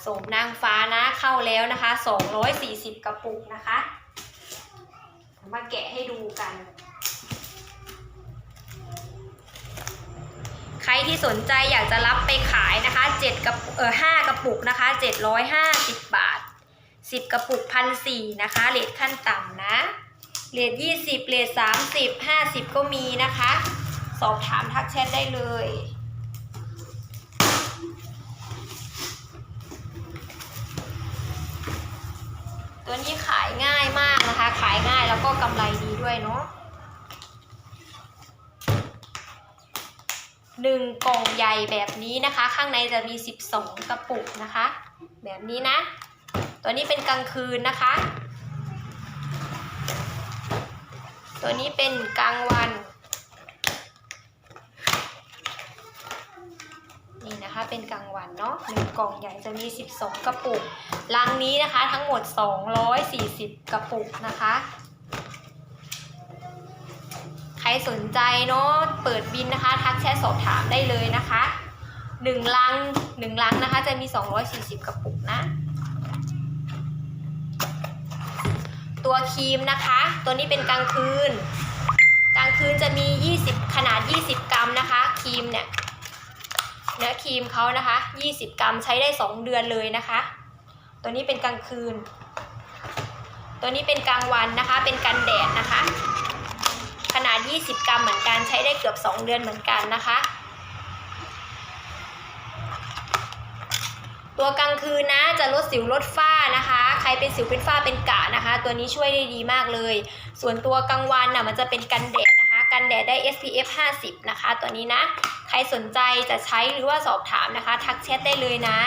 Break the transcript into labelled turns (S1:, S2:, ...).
S1: โสมนางฟ้านะเข้าแล้วนะคะ 240 กระปุกนะคะ มาแกะให้ดูกัน ใครที่สนใจอยากจะรับไปขายนะคะ7กระเออ5กระปุกนะคะ 750 บาท 10 กระปุกพันสี่นะคะเรทขั้นต่ำนะเรท20เรท30 50 ก็มีนะคะ สอบถามทักแชทได้เลย ตัวนี้ขายง่ายมากนะคะ ขายง่ายแล้วก็กำไรดีด้วยเนาะหนึ่งกล่องใหญ่แบบนี้นะคะ ข้างในจะมี 12 กระปุกนะคะ แบบนี้นะ ตัวนี้เป็นกลางคืนนะคะ ตัวนี้เป็นกลางวัน นี่นะคะเป็นกลางวันเนาะหนึ่งกล่องใหญ่จะมี 12 กระปุกลังนี้นะคะทั้งหมด 240 กระปุกนะคะ ใครสนใจเนาะเปิดบินนะคะ ทักแชทสอบถามได้เลยนะคะหนึ่งลังหนึ่งลังนะคะ จะมี 240 กระปุกนะ ตัวครีมนะคะ ตัวนี้เป็นกลางคืน กลางคืนจะมี 20 ขนาด 20 กรัมนะคะครีมเนี่ย เนื้อครีมเขานะคะ 20 กรัมใช้ได้ 2 เดือนเลยนะคะ ตัวนี้เป็นกลางคืน ตัวนี้เป็นกลางวันนะคะ เป็นกันแดดนะคะ ขนาด 20 กรัมเหมือนกันใช้ได้เกือบ 2 เดือนเหมือนกันนะคะ ตัวกลางคืนนะจะลดสิวลดฝ้านะคะ ใครเป็นสิวเป็นฝ้าเป็นกะนะคะ ตัวนี้ช่วยได้ดีมากเลย ส่วนตัวกลางวันน่ะมันจะเป็นกันแดด กันแดดได้ SPF 50 นะคะ ตัวนี้นะ ใครสนใจจะใช้หรือว่าสอบถามนะคะ ทักแชทได้เลยนะ